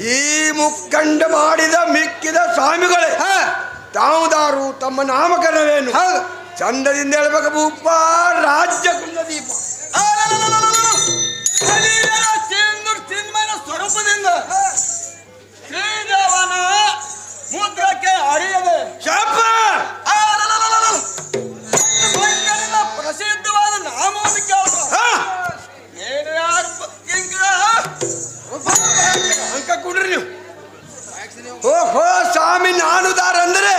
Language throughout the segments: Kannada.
ಈ ಮುಕ್ಕಂಡ ಮಾಡಿದ ಮಿಕ್ಕಿದ ಸ್ವಾಮಿಗಳೇ ಹಾ. ತಾವುದಾರು ತಮ್ಮ ನಾಮಕರಣವೇನು? ಹೌದು. ಚಂದದಿಂದ ಹೇಳ್ಬೇಕು ಭೂಪ ರಾಜ್ಯ ಕುಂದದೀಪ ಸ್ವರೂಪದಿಂದ ಶ್ರೀದೇವನ ಮುದ್ರಕ್ಕೆ ಅರಿಯದೆ. ಶಾಪ! ಕೊಡ್ರಿ ನೀವು. ಓಹೋ ಸ್ವಾಮಿ ನಾನು ದಾರ ಅಂದ್ರೆ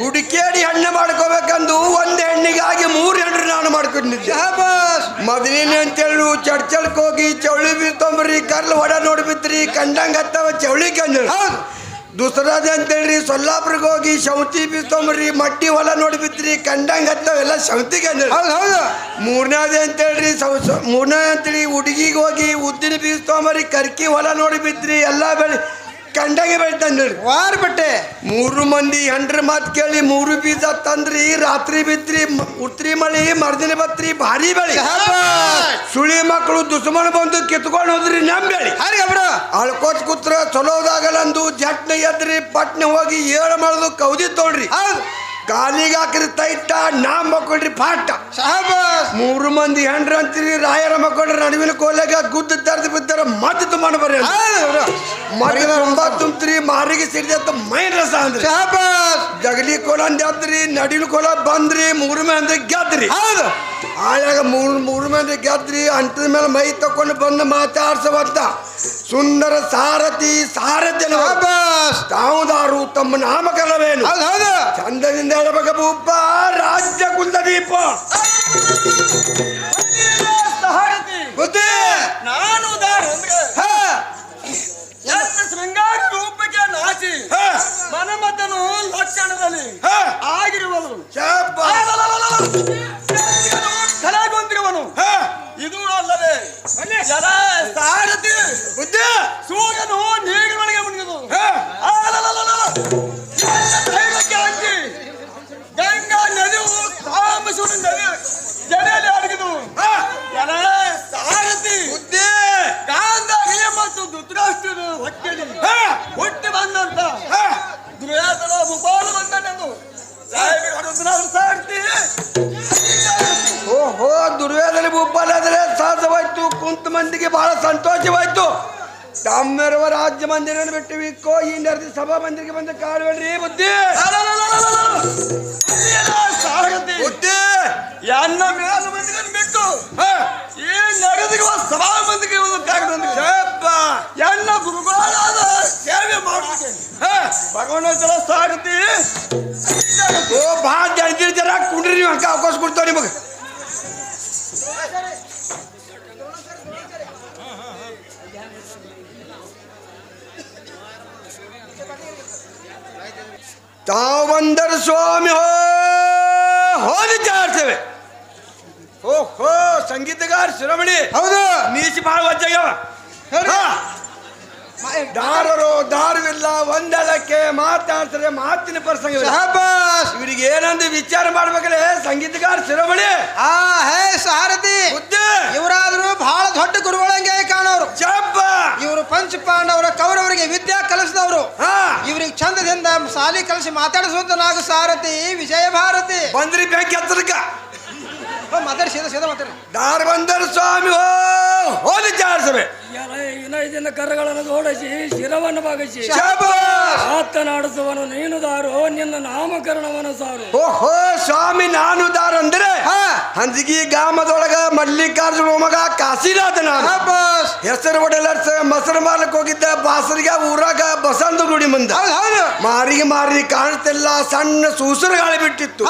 ಹುಡುಕೇಡಿ ಹೆಣ್ಣು ಮಾಡ್ಕೋಬೇಕಂದು ಒಂದು ಹೆಣ್ಣಿಗಾಗಿ ಮೂರು ಹೆಣ್ಣು ನಾನು ಮಾಡ್ಕೊಂಡಿದ್ದೆ. ಮೊದಲಿನ ಅಂತೇಳಿ ಹೋಗಿ ಚೌಳಿ ಬಿತ್ತೊಂಬ್ರಿ ಕರ್ಲ್ ಹೊಡ ನೋಡ್ಬಿತ್ರಿ ಕಂಡಂಗ ಹತ್ತವ ಚೌಳಿ ಕಂಡ್ರಿ ದುಸರಾದ ಅಂತೇಳ್ರಿ ಸೊಲ್ಲಾಪುರಕ್ಕೆ ಹೋಗಿ ಶೌತಿ ಬಿತ್ತೊಂಬ್ರಿ ಮಟ್ಟಿ ಹೊಲ ನೋಡಿ ಬಿತ್ರಿ ಕಂಡಂಗ ಹತ್ತವೆಲ್ಲ ಶೌತಿ ಅಂದ್ರೆ. ಹೌದು ಹೌದು. ಮೂರನೇದು ಅಂತೇಳ್ರಿ ಸೌ ಮೂರನೇ ಅಂತೇಳಿ ಹುಡುಗಿಗೆ ಹೋಗಿ ಉದ್ದಿನ ತೊಗೊಂಬರಿ ಕರ್ಕಿ ಹೊಲ ನೋಡಿ ಬಿತ್ರಿ ಎಲ್ಲ ಬೆಳೆ ಕಂಡಂಗೆ ಬೆಳಿತಾನೆ ವಾರ ಬಿಟ್ಟೆ. ಮೂರು ಮಂದಿ ಹೆಂಡ್ರ ಮಾತು ಕೇಳಿ ಮೂರು ಬೀಜ ತಂದ್ರಿ ರಾತ್ರಿ ಬಿತ್ರಿ ಉತ್ರಿ ಮಳಿ ಮರ್ದಿನ ಬತ್ರಿ ಭಾರಿ ಬೆಳಿ. ಸುಳಿ ಮಕ್ಕಳು ದುಸ್ಮಣ ಬಂದು ಕಿತ್ಕೊಂಡು ಹೋದ್ರಿ ನಮ್ ಬೆಳಿ. ಹರಿ ಬಿಡು ಅಳ್ಕೋತ್ ಕೂತ್ರ ಚಲೋದಾಗಲ್ಲಂದು ಜಟ್ನ ಎದ್ರಿ ಪಟ್ನ ಹೋಗಿ ಏಳು ಮಾಡೋದು ಕೌದಿ ತೊಳ್ರಿ. ಹೌದು. ಕಾಲಿಗೆ ಹಾಕ್ರಿ ತೈಟ ನಾ ಮಕ್ಕಳ್ರಿ ಪಾಟ ಶಾಬಾಸ್ ಮೂರು ಮಂದಿ ಹೆಂಡ್ರ ಅಂತೀರಿ ರಾಯರ ಮಕ್ಕಳ ನಡುವಿನ ಕೋಲಾಗ ಗುದ್ದು ತರ್ದು ಬಿದ್ದಾರ ಮತ್ತೆ ತುಂಬ ಬರ್ರಿ ಮತ್ತೆ ತುಂಬ ತುಂಬ್ತೀರಿ ಮಾರಿಗೆ ಸಿಡಿದ ಮೈನ್ ರಸ ಅಂದ್ರಿ. ಶಾಬಾಸ್. ಜಗಲಿ ಕೋಲ ಅಂದ್ರಿ ನಡಿನ ಕೋಲ ಬಂದ್ರಿ ಮೂರು ಮಂದಿ ಗೆದ್ರಿ. ಹೌದು. ಆಯಾಗ ಮೂರು ಮೂರು ಮಂದಿ ಗೆದ್ರಿ ಅಂಟದ ಮೇಲೆ ಮೈ ತಕೊಂಡು ಬಂದು ಮಾತಾಡ್ಸವಂತ ಸುಂದರ ಸಾರಥಿ ಸಾರಥಿ ಶಾಬಾಸ್. ತಾವುದಾರು ತಮ್ಮ ನಾಮಕರಣವೇನು? ಚಂದದಿಂದ ಹೇಳಬೇಕ ಭೂಪ ರಾಜ್ಯ ಕುಲದೀಪ ಬುದ್ಧಿ ನಾನು ದಾರ ಎಲ್ಲ ಶೃಂಗಾರ ರೂಪಕ್ಕೆ ನಾಚಿ ಮನಮತನು ಲಕ್ಷಣದಲ್ಲಿ ಶಾಬ, ಕಲಾಗೊಂದಿರುವನು ಹ, ಇದು ಅಲ್ಲದೆ ಜಲ ಸಾರಥಿ ಬುದ್ಧಿ, ಸೂರ್ಯನು ನೀರಿನೊಳಗೆ ಮುಳುಗಿದು ಹ, ಧೈರ್ಯಕ್ಕೆ ಅಂಜಿ ಗಂಗಾ ನದಿಯು ಸಾಂಬಶಿವನ ನದಿ ಜಡೆಯಲ್ಲಿ ಅಡಗಿದು ಜಲ ಸಾರಥಿ ಬುದ್ಧಿ, ಗಾಂಧಾರಿಯ ಮತ್ತು ಧೃತರಾಷ್ಟ್ರನ ಹೊಟ್ಟೆಲಿ ಹುಟ್ಟಿ ಬಂದಂತ. ದುರ್ಯೋಧನ ಮುಪಾಲು ಬಂದನೆಂದು. ಹೊರಟು ಓಹೋ ದುರ್ವೇದನ ಭೂಪಾಲಾದ್ರೆ ಸಾಧವಾಯ್ತು ಕುಂತ ಮಂದಿಗೆ ಬಹಳ ಸಂತೋಷವಾಯ್ತು. ತಮ್ಮೆರವ ರಾಜ್ಯ ಮಂದಿರ ಬಿಟ್ಟು ವಿಕ್ಕೋ ಈ ನೆರೆದ ಸಭಾ ಮಂದಿರಿಗೆ ಬಂದ ಕಾಡ್ಬೇಡ್ರಿ ಬುದ್ಧಿ. ಸಾರಥಿ. ಬುದ್ಧಿ. ಎನ್ನ ಮೇಲ ಮಂದಿಗೆ ಬಿಟ್ಟು ಈ ನಡೆದಿರುವ ಸಭಾ ಮಂದಿಗೆ ಒಂದು ಶಾಬ, ಎನ್ನ ಗುರುಗಳಾದ ಸೇವೆ ಮಾಡ್ತೀನಿ ಹ, ಜಲ ಸಾಗತಿ ಓ ಬಾ ಜನ ಜರ ಕುಂಡ್ರಿ ನೀವು ಹಂಗ ಅವಕಾಶ ಕೊಡ್ತಾವ ನಿಮಗೆ? ತಾವು ಸ್ವಾಮಿ ಹೋ! ಹೋ ಜಾಡ್ತೇವೆ ಓಹೋ ಸಂಗೀತಗಾರ ಶಿರೋಮಣಿ. ಹೌದು. ನೀಸಿ ಭಾಳ ವಜ್ಜಾಗ್ಯಾವ. ದಾರರು ದಾರವಿಲ್ಲ ಒಂದಳಕ್ಕೆ ಮಾತಾಡ್ತಾರೆ ಮಾತಿನ ಪ್ರಸಂಗ ಇವರಿಗೆ ಏನಂದು ವಿಚಾರ ಮಾಡ್ಬೇಕಲ್ಲ ಸಂಗೀತಗಾರ ಶಿರೋಮಣಿ. ಆ ಹೇ ಸಾರಥಿ! ಬುದ್ಧಿ! ಇವರಾದ್ರು ಬಹಳ ದೊಡ್ಡ ಗುರುಗಳಂಗೆ ಕಾಣೋರು. ಜಬ್ಬ ಇವರು ಪಂಚ ಪಾಂಡವರ ಕೌರವರಿಗೆ ವಿದ್ಯಾ ಕಲಿಸಿದವರು. ಹಾ. ಇವ್ರಿಗೆ ಚಂದದಿಂದ ಸಾಲಿ ಕಲಿಸಿ ಮಾತಾಡಿಸುವಂತ ನಾಗು ಸಾರಥಿ ವಿಜಯ ಭಾರತಿ. ಬಂದ್ರಿ ಬ್ಯಾಂಕ್ ಹತ್ತದಕ್ಕ ಓ, ಮಾತಾಡಿ ಸೀದಾ ಸೀದಾ ಮಾತಾಡಿ. ದಾರ ಬಂದರು ಸ್ವಾಮಿ ಹೋ ಹೋ ವಿಚಾರಿಸಬೇ ವಿನಯದಿಂದ ಕರಗಳನ್ನು ಜೋಡಿಸಿ ಶಿರವನ್ನು ಬಾಗಿಸಿ. ಮಾತನಾಡಿಸುವನು ನೀನು ದಾರು ನಿನ್ನ ನಾಮಕರಣವನ್ನು ಸಾರು. ಓಹೋ ಸ್ವಾಮಿ ನಾನು ದಾರ ಅಂದ್ರೆ ಹಾ ಹಂದಿಗಿ ಗ್ರಾಮದೊಳಗ ಮಲ್ಲಿಕಾರ್ಜುನ ಮಗ ಕಾಶಿನಾಥನ. ಹೆಸರು ಹೊಡೆಲರ್ಸ ಮೊಸರು ಮಾರ್ಲಕ್ ಹೋಗಿದ್ದ ಬಾಸರಿಗೆ ಊರಾಗ ಬಸಂತ ಗುಡಿ ಮುಂದ. ಮಾರಿಗೆ ಮಾರಿ ಕಾಣ್ತಿಲ್ಲ ಸಣ್ಣ ಸೂಸರು ಗಾಳಿ ಬಿಟ್ಟಿತ್ತು.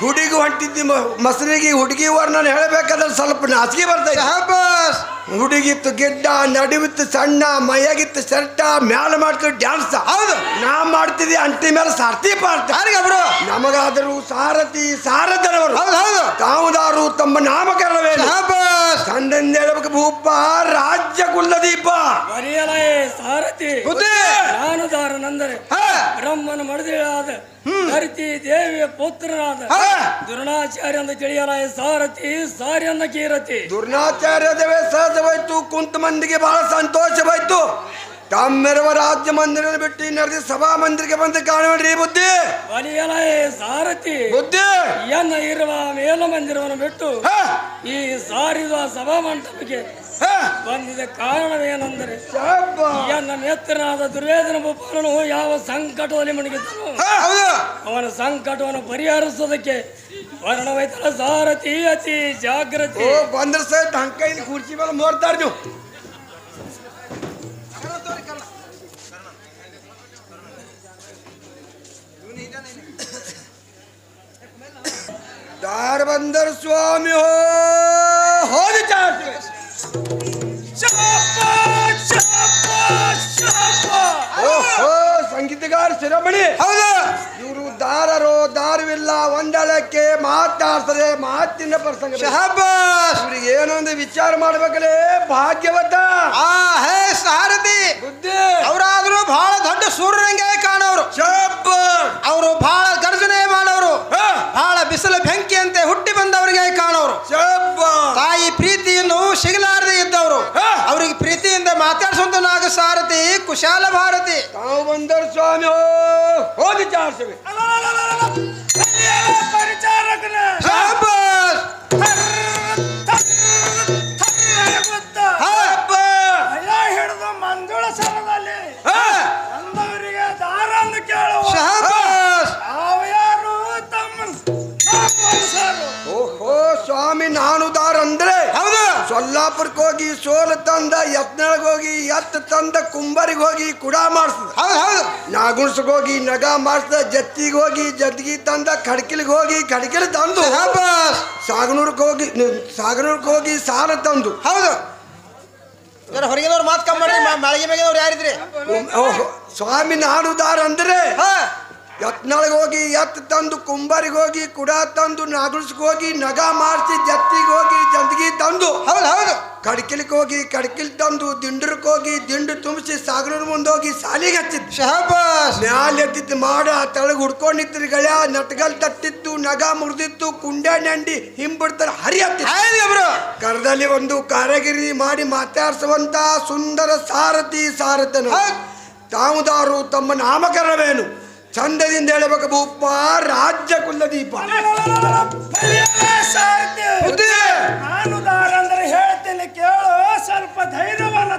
ಹುಡುಗಿ ಹೊಂಟಿದ್ದಿ ಮಸರಿಗೆ ಹುಡುಗಿ ನಾನು ಹೇಳಬೇಕಾದ್ರೆ ಸ್ವಲ್ಪ ನಾಚಿಕೆ ಬರ್ತಾ ಹುಡುಗಿತ್ತು ಗಿಡ್ಡ ನಡುವಿತ್ತು ಸಣ್ಣ ಮೈಯಾಗಿತ್ತು ಶರ್ಟ ಮ್ಯಾಲ ಮಾಡ್ತು ಡ್ಯಾನ್ಸ್ ಹೌದು. ನಾ ಮಾಡ್ತಿದ್ದೆ ಅಂಟಿ ಮೇಲೆ ಸಾರ್ಥಿ ಪಾರ್ಥ. ಅವರು? ನಮಗಾದರೂ ಸಾರಥಿ ಸಾರಥನವರು. ಹೌದು ಹೌದು. ತಾವುದಾರು ತಮ್ಮ ನಾಮಕರಣವೇ ಚಂದಂದ ಹೇಳ್ಬೇಕು ಭೂಪ ರಾಜ್ಯ ಕುಲದೀಪ. ಬರೆಯಲೇ ಸಾರಥಿ. ಬುದ್ಧಿ. ನಾನು ದಾರನೆಂದರೆ ಬ್ರಹ್ಮನ ಮಡದಿಯಾದ ಧರಿತಿ ದೇವಿಯ ಪುತ್ರನಾದ ದುರ್ಣಾಚಾರ್ಯ ದ್ರೋಣಾಚಾರ್ಯ ಅಂತ ತಿಳಿಯಲಾಯ ಸಾರಥಿ ಸಾರ್ಯನ್ನ ಕೀರತಿ ದುರ್ನಾಚಾರ್ಯದವೇ ಸಹಜವಾಯ್ತು ಕುಂತ ಮಂದಿಗೆ ಬಹಳ ಸಂತೋಷವಾಯ್ತು. ತಮ್ಮೆರವ ರಾಜ್ಯ ಮಂದಿರ ಬಿಟ್ಟು ನಡೆದಿ ಸಭಾ ಮಂದಿರಕ್ಕೆ ಬಂದು ಕಾಣಬೇಡ್ರಿ ಬುದ್ಧಿ? ಒಲಿಯಲ ಸಾರಥಿ ಬುದ್ಧಿ? ಎನ್ನ ಇರುವ ಮೇಲ ಮಂದಿರವನ್ನು ಬಿಟ್ಟು ಈ ಸಾರಿದ ಸಭಾ ಮಂಟಪಕ್ಕೆ ಬಂದಿದ ಕಾರಣವೇನೆಂದರೆ ಶಾಬ. ಎನ್ನ ಮಿತ್ರನಾದ ದುರ್ವೇದನ ಭೂಪಾಲನು ಯಾವ ಸಂಕಟದಲ್ಲಿ ಮುಳುಗಿದ್ದನು ಹ, ಹೌದು. ಅವನ ಸಂಕಟವನ್ನು ಪರಿಹರಿಸೋದಕ್ಕೆ ವರ್ಣವೈತಲ ಸಾರಥಿ ಅತಿ ಜಾಗೃತಿ ಓ ಬಂದ್ರ ಸಹಿತ ಹಂಕ ಇಲ್ಲಿ ಕುರ್ಚಿ ಮೇಲೆ ಮೋರ್ತಾರ ನೀವು. ದಾರ ಬಂದರ್ ಸ್ವಾಮಿ ಹೋ ಹೋಗಿ ಚಾಡ್ತೀವಿ ಶಿರೋಮಣಿ ಹೌದು. ಇವರು ದಾರರೋ ದಾರವಿಲ್ಲ ಒಂದಳಕ್ಕೆ ಮಾತಾಡ್ತಾರೆ ಮಾತಿನ ಪ್ರಸಂಗ ಇವ್ರಿಗೆ ಏನೊಂದು ವಿಚಾರ ಮಾಡ್ಬೇಕಲೇ? ಭಾಗ್ಯವತ. ಆ ಹೇ ಸಾರಥಿ! ಬುದ್ಧಿ. ಅವರಾದ್ರೂ ಬಹಳ ದೊಡ್ಡ ಸೂರ್ಯರಂಗೆ ಕಾಣೋರು. ಅವರು ಬಹಳ ಗರ್ಜನೆ ಮಾಡೋರು ಬಹಳ ಬಿಸಿಲು ಬೆಂಕಿಯಂತೆ ಹುಟ್ಟಿ ಬಂದವರಿಗೆ ಕಾಣೋರು. ತಾಯಿ ಪ್ರೀತಿಯನ್ನು ಸಿಗಲಾರದೆ ಕುಶಾಲ ಭಾರತಿ. ತಾವು ಬಂದರು ಸ್ವಾಮಿ ಹೋಗಿ ಹ. ಹಿಡಿದು ಮಂಜುಳ ಸರದಲ್ಲಿ ಅಂದವರಿಗೆ ದಾರನ್ನು ಕೇಳುವ ಶಹಬ್ಬಾಸ್ ನಾವು ಯಾರು ತಮ್ಮ. ಓಹೋ ಸ್ವಾಮಿ ನಾನು ದಾರ ಸೊಲ್ಲಾಪುರಕ್ಕೆ ಹೋಗಿ ಸೋಲು ತಂದ ಯತ್ನಳಗ್ ಹೋಗಿ ಎತ್ತ ತಂದ ಕುಂಬರಿಗೆ ಹೋಗಿ ಕುಡ ಹೌದು ನಾಗುಣ್ಸಕ್ ಹೋಗಿ ನಗ ಮಾಡಿಸ್ದ ಜತ್ತಿಗೆ ಹೋಗಿ ಜತ್ಗಿ ತಂದ ಖಡ್ಕಿಲ್ಗೆ ಹೋಗಿ ಕಡ್ಕಿಲಿ ತಂದು. ಸಾಗನೂರಕ್ಕೆ ಸಾಗನೂರ್ಗೆ ಹೋಗಿ ಸಾಗನೂರ್ಗೆ ಹೋಗಿ ಸಾಲ ತಂದು. ಹೌದು. ಹೊರಗಿನವ್ರು ಮಾತು ಕಮ್ಮಿ ಮಾಡ್ರಿ ಮಳೆಗೆ ಮೇಗಿನವ್ರು ಯಾರಿದ್ರಿ? ಓಹೋ, ಸ್ವಾಮಿ ನಾಡುದಾರ ಅಂದ್ರೆ ಹಾ ಯತ್ನಾಳಿಗೆ ಹೋಗಿ ಎತ್ ತಂದು ಕುಂಬರಿಗೆ ಹೋಗಿ ಕುಡ ತಂದು ಹೋಗಿ ನಗ ಮಾರಿಸಿ ಜತ್ತಿಗೆ ಹೋಗಿ ಜಂದಗಿ ತಂದು ಹೌದು ಹೌದು. ಕಡ್ಕಿಲಿಗೆ ಹೋಗಿ ಕಡ್ಕಿಲ್ ತಂದು ದಿಂಡ್ರಕ್ಕೆ ಹೋಗಿ ದಿಂಡು ತುಂಬಿಸಿ ಸಾಗರ ಮುಂದೆ ಹೋಗಿ ಸಾಲಿಗೆ ಹಚ್ಚಿದ್ ಶಹಬಾಸ್! ಮ್ಯಾಲೆ ಎದ್ದಿದ್ದು ಮಾಡ ತೆಳಗ್ ಹುಡ್ಕೊಂಡಿತ್ತು ಗಳ್ಯ ನಟ್ಗಲ್ ತಟ್ಟಿತ್ತು ನಗ ಮುರಿದಿತ್ತು ಕುಂಡೆ ನಂಡಿ ಹಿಂಬಿಡ್ತಾರೆ ಹರಿಯತ್ತೆ ಕರದಲ್ಲಿ ಒಂದು ಕಾರಗಿರಿ ಮಾಡಿ ಮಾತಾಡಿಸುವಂತ ಸುಂದರ ಸಾರಥಿ ಸಾರಥನು. ತಾವುದಾರು ತಮ್ಮ ನಾಮಕರಣವೇನು? ಚಂದದಿಂದ ಹೇಳಬೇಕು ಭೂಪ ರಾಜ್ಯ ಕುಲದೀಪ ಬುದ್ಧಿ. ನಾನು ದಾರ ಅಂದ್ರೆ ಹೇಳ್ತೀನಿ ಕೇಳು ಸ್ವಲ್ಪ ಧೈರ್ಯವನ್ನ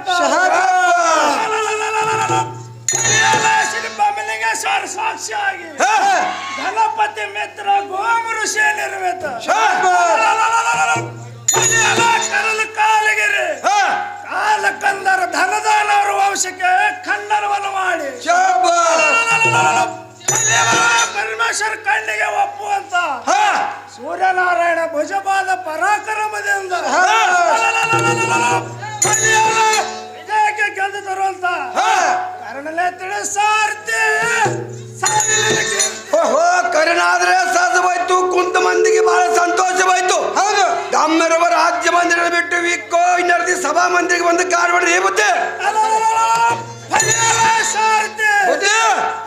ಸಾಕ್ಷಿಯಾಗಿ. ಗಣಪತಿ ಮಿತ್ರ ಗೋಮ ಋಷಿ ನಿರ್ಮಿತ ಕರಲು ಕಾಲಗಿರಿ. ಹೇ, ಕಾಲ ಕಂದರ ಧನದಾನವರ ವಂಶಕ್ಕೆ ಖಂಡನವನ್ನು ಮಾಡಿ. ಪರಮೇಶ್ವರ ಕಣ್ಣಿಗೆ ಒಪ್ಪುವಂತ ಹೇ, ಸೂರ್ಯನಾರಾಯಣ ಭುಜಪಾದ ಪರಾಕ್ರಮದಿಂದ ವಿಜಯಕ್ಕೆ ಗೆದ್ದು ತರುವಂತ. ಕರ್ಣನೇ ಕರ್ಣಲೆ ತಿಳಿಸಾರ್ತಿ. ಓಹೋ ಕರುಣಾದ್ರೆ ಸಾಧವಾಯ್ತು ಕುಂತ ಮಂದಿಗೆ ಬಹಳ ಸಂತೋಷವಾಯ್ತು. ಹೌದು. ಗಮ್ಮರವ ರಾಜ್ಯ ಮಂದಿರ ಬಿಟ್ಟು ವಿಕ್ಕೋ ಇನ್ನರ್ದಿ ಸಭಾ ಮಂದಿರಿಗೆ ಬಂದು ಸಾರ್ತಿ ಬುದ್ಧಿ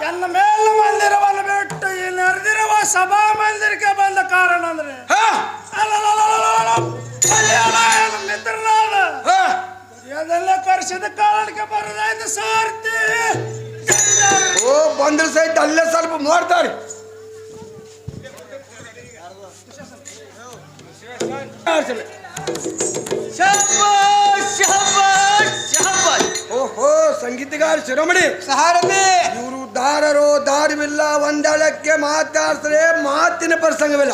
ಎನ್ನ ಮೇಲ್ ಮಂದಿರವನ್ನು ಬಿಟ್ಟು ಈ ನೆರೆದಿರುವ ಸಭಾ ಮಂದಿರಕ್ಕೆ ಬಂದ ಕಾರಣ ಅಂದ್ರೆ? ಹೇ, ಮಿತ್ರನಾದ ಕರೆಸಿದ ಕಾರಣಕ್ಕೆ ಬರದಾಯ್ತು ಸಾರ್ತಿ ಓ ಬಂದ್ರ ಸಹಿತ ಅಲ್ಲೇ ಸ್ವಲ್ಪ ಮಾಡ್ತಾರೆ. ಓಹೋ ಸಂಗೀತಗಾರ ಶಿರೋಮಣಿ. ಸಹಾರತಿ. ಇವರು ದಾರರೋ ದಾರಿವಿಲ್ಲ ಒಂದಳಕ್ಕೆ ಮಾತಾಡ್ತಾರೆ ಮಾತಿನ ಪ್ರಸಂಗವಿಲ್ಲ.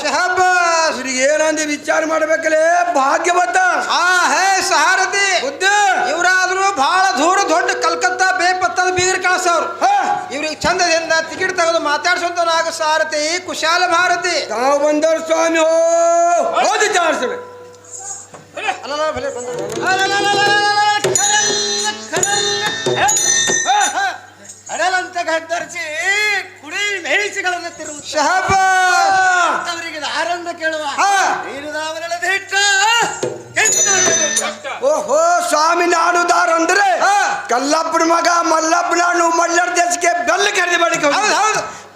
ಇವ್ರಿಗೆ ಏನಂದ್ರೆ ವಿಚಾರ ಮಾಡ್ಬೇಕಲ್ಲೇ ಭಾಗ್ಯವತ ಆ ಹೇ ಸಹಾರತಿ. ಬುದ್ಧಿ. ಇವರಾದ್ರೂ ಬಹಳ ದೂರ ದೊಡ್ಡ ಕಲ್ಕತ್ತಾ ಬೇಪತ್ತದ ಬೀಗರ್ ಹಾ, ಇವ್ರಿಗೆ ಚಂದದಿಂದ ಟಿಕೆಟ್ ತಗೊಂಡು ಮಾತಾಡ್ಸೋದ ನಾಗ ಸಾರಥಿ ಕುಶಾಲ ಭಾರತಿ. ತಾವು ಬಂದವ್ರು ಸ್ವಾಮಿ ಹೋದಿ ಚಾಡ್ಸವೆ ಹಡಲಂತ ಗದ್ದರ್ಜಿ ಕುಡಿ ಮೇಯಿಸಿಗಳನ್ನು ತಿರುವು ಅವರಿಗೆ ಆರಂಭ ಕೇಳುವ. ನೀರುದಾವರಳದ ಹಿಟ್ಟ ಓಹೋ ಸ್ವಾಮಿ ನಾಡುದಾರ ಅಂದ್ರೆ. ಕಲ್ಲಪ್ಪನ ಮಗ ಮಲ್ಲಪ್ಪನ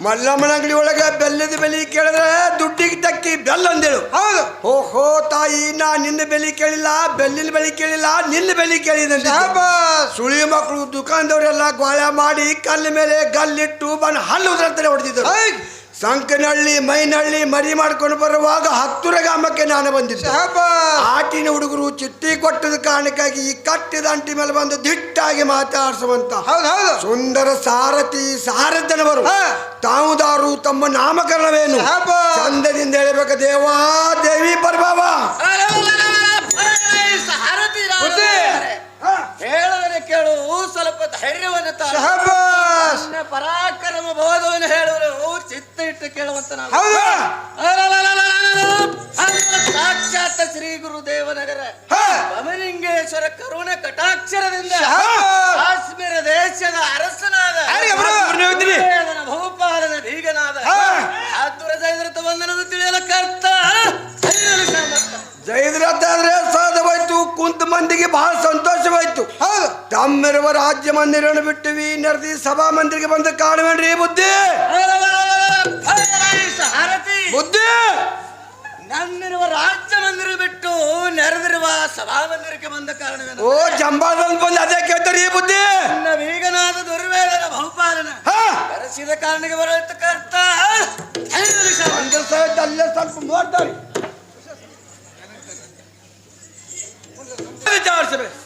ಮಲ್ಲಮ್ಮನ ಅಂಗಡಿ ಒಳಗೆ ಬೆಲ್ಲದ ಬೆಲೆ ಕೇಳಿದ್ರೆ ದುಡ್ಡಿಗೆ ತಕ್ಕಿ ಬೆಲ್ಲ ಅಂದೇಳು. ಹೌದು. ಓಹೋ ತಾಯಿ ನಾ ನಿನ್ನ ಬೆಲೆ ಕೇಳಿಲ್ಲ ಬೆಲ್ಲಿನ ಬೆಲೆ ಕೇಳಿಲ್ಲ ನಿನ್ನ ಬೆಲೆ ಕೇಳಿದಂತೆ. ಶಹಬಾಸ್ ಸುಳಿ ಮಕ್ಕಳು ದುಕಾನ್ದವರೆಲ್ಲ ಗೋಳ ಮಾಡಿ ಕಲ್ಲ ಮೇಲೆ ಗಲ್ಲಿಟ್ಟು ಬಂದು ಹಲ್ಲು ಉದ್ರಂತಾರೆ ಹೊಡೆದಿದ್ದರು ಸಂಕನಹಳ್ಳಿ ಮೈನಹಳ್ಳಿ ಮರಿ ಮಾಡ್ಕೊಂಡು ಬರುವಾಗ ಹತ್ತುರ ಗ್ರಾಮಕ್ಕೆ ನಾನು ಬಂದಿದ್ದೆ. ಆಟಿನ ಹುಡುಗರು ಚಿಟ್ಟಿ ಕೊಟ್ಟದ ಕಾರಣಕ್ಕಾಗಿ ಈ ಕಟ್ಟಿದ ಅಂಟಿ ಮೇಲೆ ಬಂದು ದಿಟ್ಟಾಗಿ ಮಾತಾಡಿಸುವಂತ ಹೌದು ಹೌದು. ಸುಂದರ ಸಾರಥಿ ಸಾರಥನವರು. ಹಾ. ತಾವುದಾರು ತಮ್ಮ ನಾಮಕರಣವೇನು. ಚಂದದಿಂದ ಹೇಳಬೇಕು ದೇವಾ ದೇವಿ ಪರ್ಭಾವ. ಹೇಳುವನೆ ಕೇಳು ಸ್ವಲ್ಪ ಧೈರ್ಯವನ್ನು ಪರಾಕ್ರಮ ಬೋಧವನ್ನು ಹೇಳುವರು ಚಿತ್ತ ಇಟ್ಟು ಕೇಳುವಂತ ನಾವು ಸಾಕ್ಷಾತ್ ಶ್ರೀ ಗುರುದೇವನಗರ ಹಾ. ಬಮಲಿಂಗೇಶ್ವರ ಕರುಣ ಕಟಾಕ್ಷರದಿಂದ. ಕಾಶ್ಮೀರ ದೇಶದ ಅರಸನಾದ ಭೂಪಾಲನ ಬೀಗನಾದ ಹಾ. ಆತುರ ಜೈದ್ರತ ವಂದನದ ತಿಳಿಯಲ ಕರ್ತ ಜೈದ್ರಥ. ಆದ್ರೆ ಸಾಧವಾಯ್ತು ಕುಂತ ಮಂದಿಗೆ ಬಹಳ ಸಂತೋಷವಾಯ್ತು ತಮ್ಮಿರುವ ರಾಜ್ಯ ಮಂದಿರವನ್ನು ಬಿಟ್ಟುವಿ ನೆರೆದಿ ಸಭಾ ಮಂದಿರಿಗೆ ಬಂದು ಕಾಣುವೇನ್ರಿ ಬುದ್ಧಿ? ಸಾರಥಿ ಬುದ್ಧಿ? ನನ್ನಿರುವ ರಾಜ್ಯ ಮಂದಿರ ಬಿಟ್ಟು ನೆರೆದಿರುವ ಸಭಾ ಮಂದಿರಕ್ಕೆ ಬಂದ ಕಾರಣವೇನು? ಓ ಜಂಬಾದಲ್ಲಿ ಬಂದು ಅದೇ ಕೇಳ್ತಾರಿ ಬುದ್ಧಿ? ನನ್ನ ವೀಗನಾದ ದುರ್ವೇದನ ಬಹುಪಾಲನ ಹಾ! ಕರೆಸಿದ ಕಾರಣಕ್ಕೆ ಬರೋಯ್ತು ಕರ್ತ. ಒಂದು ಸೈಡ್ ಅಲ್ಲೇ ಸ್ವಲ್ಪ ನೋಡ್ತಾರೆ. ವಿಚಾರಿಸಬೇಕು.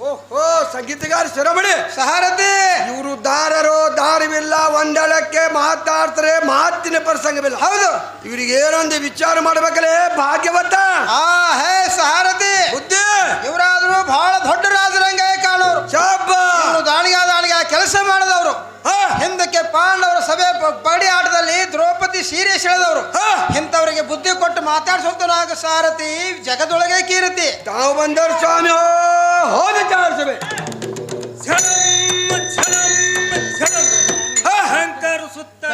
ಓಹೋ ಸಂಗೀತಗಾರ ಶಿರೋಮಣಿ. ಸಹಾರತಿ ಇವರು ದಾರರೋ ದಾರವಿಲ್ಲ ಒಂದಳಕ್ಕೆ ಮಾತಾಡ್ತಾರೆ ಮಾತಿನ ಪ್ರಸಂಗವಿಲ್ಲ. ಹೌದು. ಇವರಿಗೆ ಏನೊಂದು ವಿಚಾರ ಮಾಡ್ಬೇಕಲ್ಲೇ ಭಾಗ್ಯವತ್ತ ಆ ಹೇ ಸಹಾರತಿ ಬುದ್ಧಿ. ಇವರಾದ್ರು ಬಹಳ ದೊಡ್ಡ ರಾಜರಂಗ ಕಾಣೋರು. ಶಾಬ ದಾಣಿಗ ಕೆಲಸ ಮಾಡಿದವರು. ಹಿಂದಕ್ಕೆ ಪಾಂಡವರ ಸಭೆ ಪ- ಸೀರಿಯಸ್ ಹೇಳಿದವರು ಇಂಥವ್ರಿಗೆ ಇಂಥವರಿಗೆ ಬುದ್ಧಿ ಕೊಟ್ಟು ಮಾತಾಡ್ಸೋದು ನಾಗ ಸಾರಥಿ ಜಗದೊಳಗೆ ಕೀರ್ತಿ ತಾವು ಬಂದವರು ಸ್ವಾಮಿ ಹೋ ಹೋ. ವಿಚಾರಿಸಬೇಕು ಅಹಂಕಾರ ಸುತ್ತ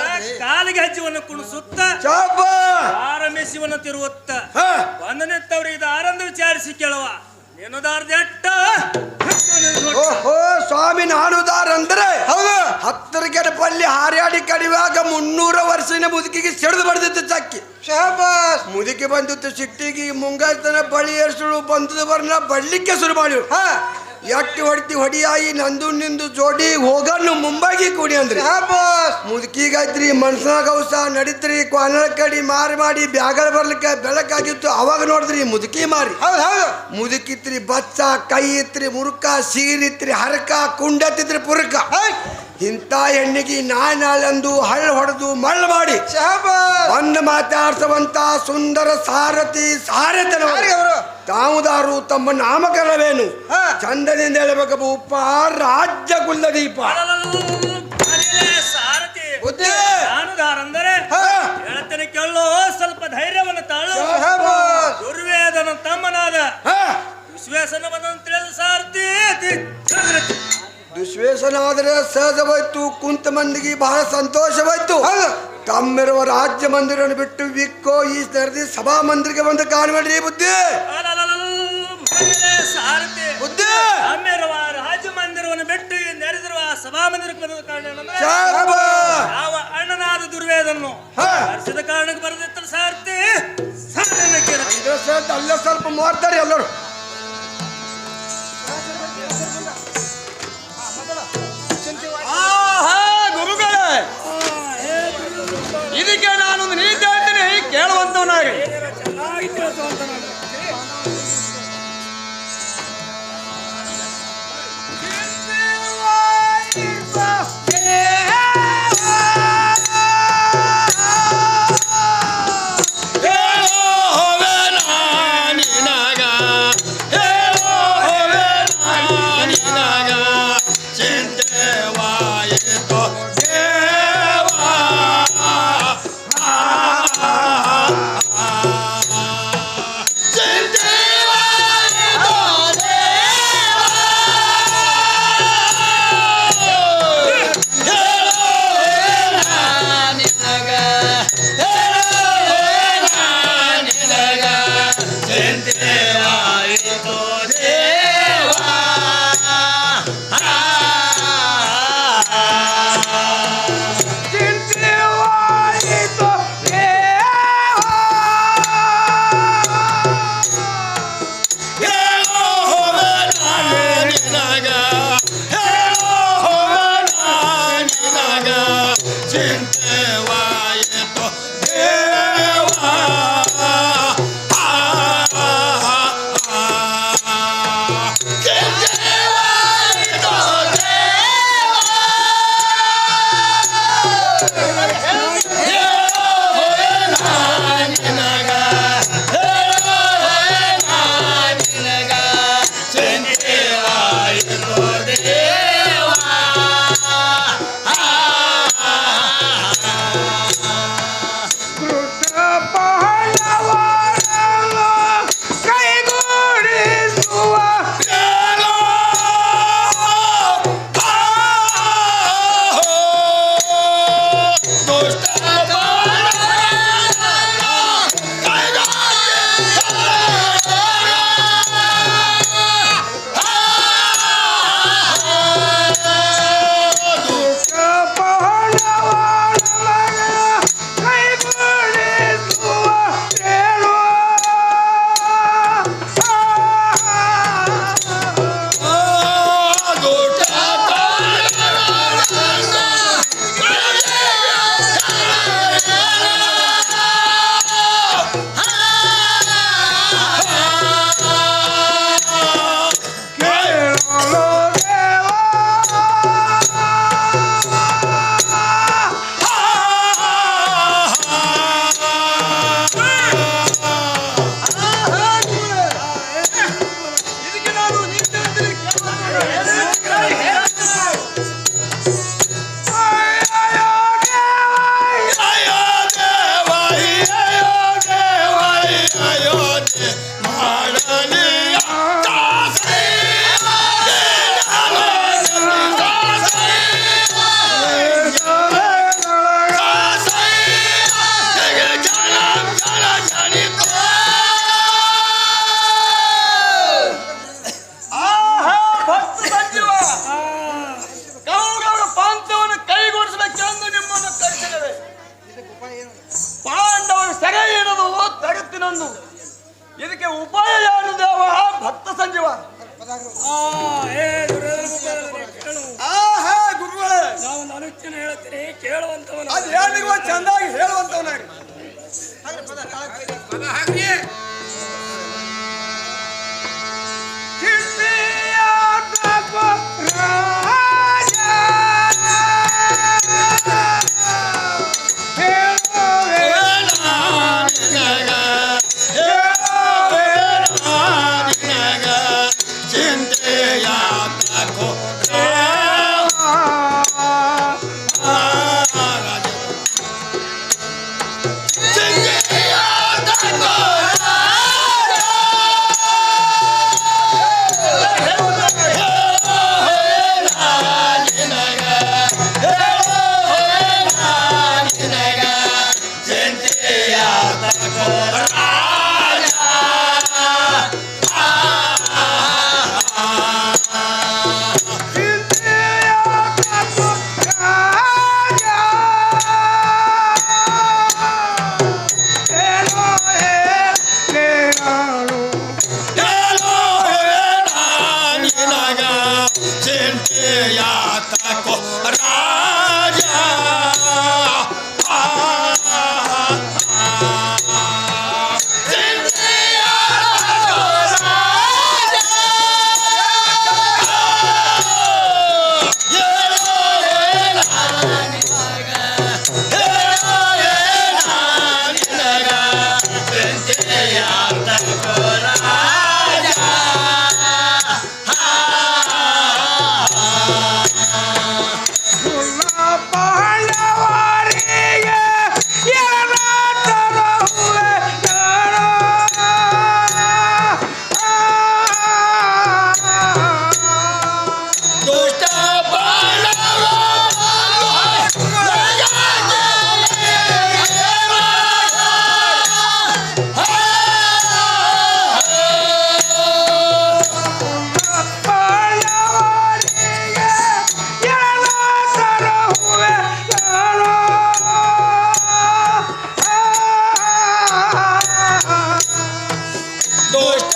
ಕಾಲಿಗೆ ಹಜ್ಜಿವನ್ನು ಕುಣಿಸುತ್ತ ಶಾಬ ತಿರುವತ್ತ ತಿರುವುತ್ತ ಹಾ. ಬಂದನೆತ್ತವ್ರಿಗೆ ಇದು ಆರಂದ ವಿಚಾರಿಸಿ ಕೇಳುವ. ಓಹೋ ಸ್ವಾಮಿ ನಾನುದಾರ ಅಂದ್ರೆ? ಹೌದು. ಹತ್ತರ ಪಲ್ಲಿ ಹಾರ್ಯಾಡಿ ಕಡಿವಾಗ ಮುನ್ನೂರ ವರ್ಷನ ಮುದುಕಿಗೆ ಸೆಳೆದು ಬಡ್ದಿತ್ತು ಚಕ್ಕಿ. ಶಹಬಾಸ್! ಮುದುಕಿ ಬಂದಿತ್ತು ಸಿಟ್ಟಿಗೆ ಮುಂಗಾಯ್ತನ ಬಳಿ ಎರ್ಸಳು ಬಂದದ ಬರ್ನ ಬಡ್ಲಿಕ್ಕೆ ಶುರು ಮಾಡಿ ಹಾ. ಎಟ್ಟಿ ಹೊಡ್ತಿ ಹೊಡಿಯಾಯಿ ನಂದು ನಿಂದು ಜೋಡಿ ಹೋಗನ್ನು ಮುಂಬೈಗೆ ಕೂಡಿ ಅಂದ್ರಿ. ಮುದುಕಿಗಾಯ್ತ್ರಿ ಮನ್ಸನಾಗ ಅವಸ ನಡೀತ್ರಿ ಕ್ವಾನಳ ಕಡಿ ಮಾರಿ ಮಾಡಿ ಬ್ಯಾಗಲ್ ಬರ್ಲಿಕ್ಕೆ ಬೆಳಕಾಗಿತ್ತು ಅವಾಗ ನೋಡಿದ್ರಿ ಮುದುಕಿ ಮಾರಿ. ಮುದುಕಿತ್ರಿ ಬಚ್ಚ ಕೈ ಇತ್ರಿ ಮುರುಕ ಸೀರಿತ್ರಿ ಹರಕ ಕುಂಡತ್ತಿತ್ರಿ ಪುರಕ. ಇಂಥ ಹೆಣ್ಣಿಗೆ ನಾನಂದು ನಾಳೆಂದು ಹಳ್ಳ ಹೊಡೆದು ಮಳ್ಳ ಮಾಡಿ ಒಂದು ಬಂದು ಮಾತಾಡ್ಸುವಂತ ಸುಂದರ ಸಾರಥಿ ಸಾರಥನ ತಾವುದಾರು ತಮ್ಮ ನಾಮಕರಣವೇನು? ಚಂದನಿಂದ ಚಂದದಿಂದ ಹೇಳಬೇಕು ಭೂಪ ರಾಜ್ಯ. ಹೇಳ್ತೇನೆ ಕೇಳೋ ಸ್ವಲ್ಪ ಧೈರ್ಯವನ್ನು ತಾಳು. ದುರ್ವೇದನ ತಮ್ಮನಾದ ಹಾ. ವಿಶ್ವೇಶನ ಬಂದಂತ. ದುಶ್ವೇಷನಾದರೆ ಸಹಜವಾಯ್ತು ಕುಂತ ಮಂದಿಗೆ ಬಹಳ ಸಂತೋಷವಾಯ್ತು. ತಮ್ಮಿರುವ ರಾಜ್ಯ ಮಂದಿರವನ್ನು ಬಿಟ್ಟು ವಿಕ್ಕೋ ಈ ನೆರೆದಿ ಸಭಾ ಮಂದಿರಕ್ಕೆ ಬಂದು ಬುದ್ಧಿ ಅಲಲಲಲಲ, ಭಯಲೇ ಸಾರಥಿ ಬುದ್ಧಿ ರಾಜ್ಯ ರಾಜ ಮಂದಿರವನ್ನು ಬಿಟ್ಟು ಈ ನೆರೆದಿರುವ ಸಭಾ ಮಂದಿರಕ್ಕೆ. ಯಾವ ಅಣ್ಣನಾದ ದುರ್ವೇದನ್ನು ಕಾರಣಕ್ಕೆ ಬರೆದಿತ್ತ ಸಾರ್ತಿ ಅಲ್ಲೇ ಸ್ವಲ್ಪ ಮಾಡ್ತಾರೆ ಎಲ್ಲರೂ. ಅಂತ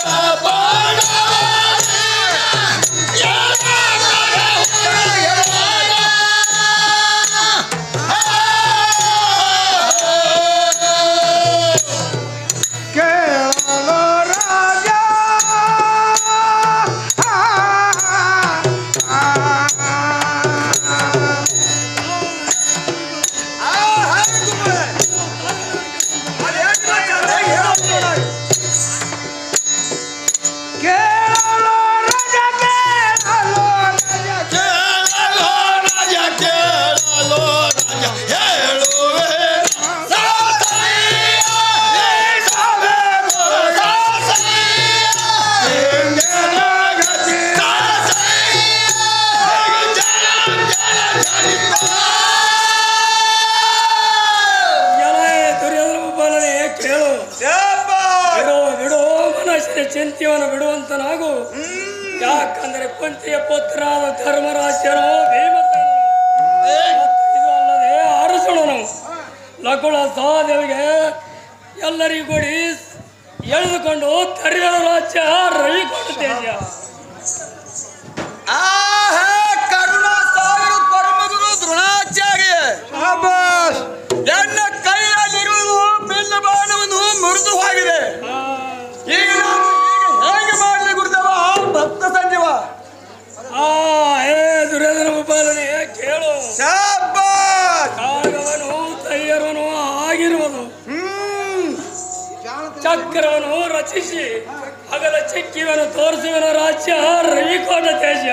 Baba. ಧರ್ಮರಾಜ ಧರ್ಮರಾಜ್ಯನೋ ಭೀಮಸೇನೋ ಇದು ಅಲ್ಲದೆ ಅರಸಣ ನಾವು ನಕುಳ ಸಹದೇವಿಗೆ ಎಲ್ಲರಿಗೂ ಕೂಡಿ, ಎಳೆದುಕೊಂಡು ಕರಿಯ ರಾಜ್ಯ ರವಿಕೊಂಡು ತೇಜ ಚಕ್ರವನ್ನು ರಚಿಸಿ ಹಗಲ ಚಕ್ಕಿವನ್ನು ತೋರಿಸುವ ರಾಜ್ಯ ರವಿಕೋಟ ತೇಜ.